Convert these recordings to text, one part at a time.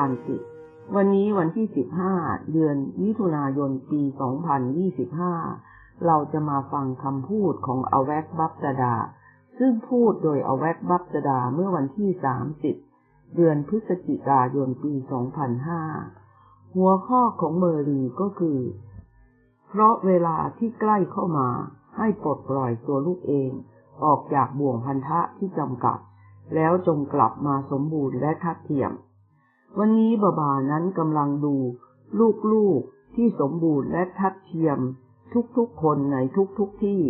านติวันนี้วันที่ 15 เดือนมิถุนายน ปี 2025 เราจะมาฟังคำพูดของอแวกบัพจดา ซึ่งพูดโดยอแวกบัพจดาเมื่อวันที่ 30 เดือนพฤศจิกายน ปี 2005 หัวข้อของเมอรีก็คือ เพราะเวลาที่ใกล้เข้ามาให้ปลดปล่อยตัวลูกเอง ออกจากบ่วงพันธะที่จำกัด แล้วจงกลับมาสมบูรณ์และทัดเทียม วันนี้บาบานั้นกำลังดูลูกๆที่สมบูรณ์และทัดเทียมทุกๆคนในทุกๆที่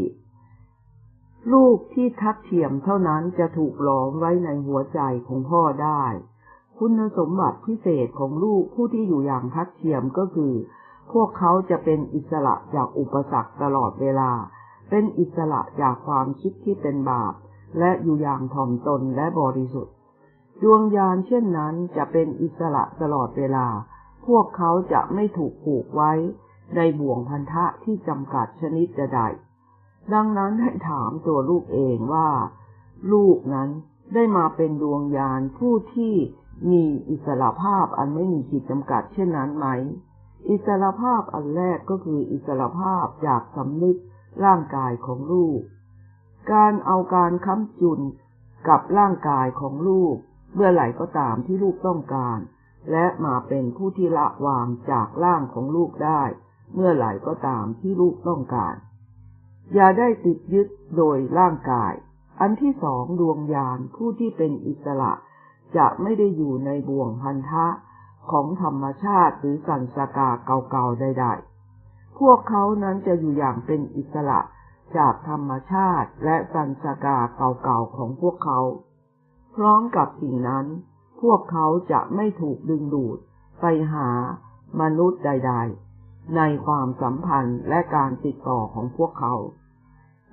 ลูกที่ทัดเทียมเท่านั้นจะถูกหลอมไว้ในหัวใจของพ่อได้ คุณสมบัติพิเศษของลูกผู้ที่อยู่อย่างทัดเทียมก็คือ พวกเขาจะเป็นอิสระจากอุปสรรคตลอดเวลา เป็นอิสระจากความคิดที่เป็นบาป และอยู่อย่างถ่อมตนและบริสุทธิ์ ดวงญาณเช่นนั้นจะเป็นอิสระตลอดเวลา พวกเขาจะไม่ถูกผูกไว้ ในบ่วงพันธะที่จำกัดชนิดใดดังนั้นให้ถามตัวลูกเองว่า ลูกนั้นได้มาเป็นดวงญาณผู้ที่มีอิสระภาพอันไม่มีขีดจำกัดเช่นนั้นไหม อิสระภาพอันแรกก็คืออิสระภาพจากสำนึกร่างกายของลูก การเอาการค้ำจุนกับร่างกายของลูก เมื่อไหร่ก็ตามที่ลูกต้องการ และมาเป็นผู้ที่ละวางจากร่างของลูกได้ เมื่อไหร่ก็ตามที่ลูกต้องการ อย่าได้ติดยึดโดยร่างกาย อันที่สองดวงญาณผู้ที่เป็นอิสระ จะไม่ได้อยู่ในบ่วงพันธะของธรรมชาติหรือสันสกาเก่าๆใดๆ พวกเขานั้นจะอยู่อย่างเป็นอิสระจากธรรมชาติและสัญชากาเก่าๆของพวกเขา พร้อมกับสิ่งนั้น พวกเขาจะไม่ถูกดึงดูดไปหามนุษย์ใด ๆ ในความสัมพันธ์และการติดต่อของพวกเขา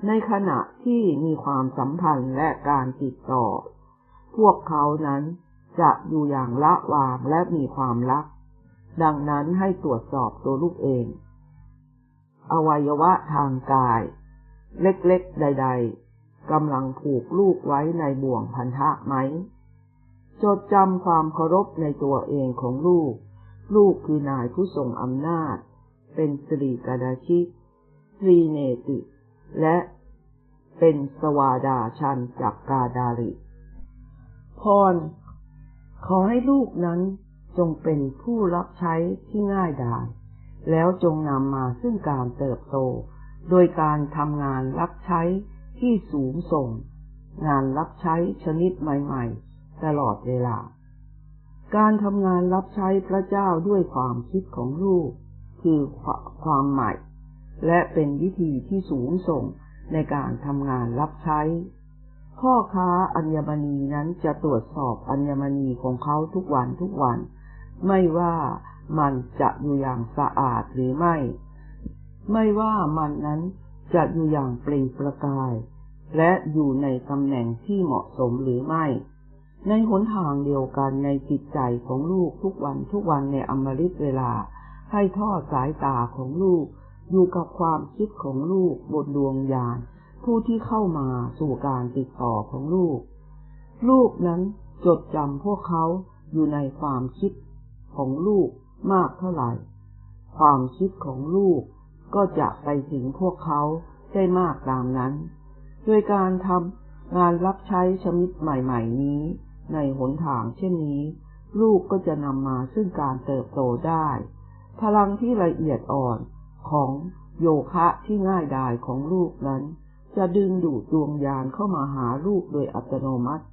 ในขณะที่มีความสัมพันธ์และการติดต่อ พวกเขานั้นจะอยู่อย่างละวางและมีความรัก ดังนั้นให้ตรวจสอบตัวลูกเอง อวัยวะทางกาย เล็กๆ ใด ๆ กำลังผูกลูกไว้ในบ่วงพันธะไหม จดจำความเคารพในตัวเองของลูก ลูกคือนายผู้ทรงอำนาจ เป็นสรีกาดาชิสรีเนติ และเป็นสวาดาชันจากกาดาริพร ขอให้ลูกนั้นจงเป็นผู้รับใช้ที่ง่ายดาย แล้วจงนำมาซึ่งการเติบโต โดยการทำงานรับใช้ ที่สูงส่ง งานรับใช้ชนิดใหม่ๆ ตลอดเวลา การทำงานรับใช้พระเจ้าด้วยความคิดของลูก คือความใหม่ และเป็นวิธีที่สูงส่งในการทำงานรับใช้ พ่อค้าอัญมณีนั้นจะตรวจสอบอัญมณีของเขาทุกวันทุกวัน ไม่ว่ามันจะอยู่อย่างสะอาดหรือไม่ ไม่ว่ามันนั้น จะอยู่อย่างเปล่งประกาย และอยู่ในตำแหน่งที่เหมาะสมหรือไม่ ในหนทางเดียวกันในจิตใจของลูกทุกวันทุกวันในอมฤตเวลา ให้ทอดสายตาของลูก อยู่กับความคิดของลูกบนดวงญาณผู้ที่เข้ามาสู่การติดต่อของลูก ลูกนั้นจดจำพวกเขาอยู่ในความคิดของลูกมากเท่าไหร่ ความคิดของลูก ก็จะไปถึงพวกเขาได้มากตามนั้นโดยการทำงานรับใช้ชมิดใหม่ๆนี้ ในหนทางเช่นนี้ ลูกก็จะนำมาซึ่งการเติบโตได้ พลังที่ละเอียดอ่อนของโยคะที่ง่ายดายของลูกนั้น จะดึงดูดดวงยานเข้ามาหาลูกโดยอัตโนมัติ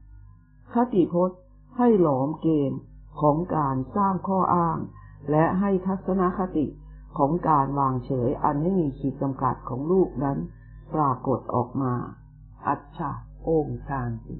คติพจน์ให้หลอมเกณฑ์ของการสร้างข้ออ้าง และให้ทัศนคติ ของการวางเฉยอันไม่มีขีดจำกัดของลูกนั้น ปรากฏออกมา อัจฉะโอมชานติ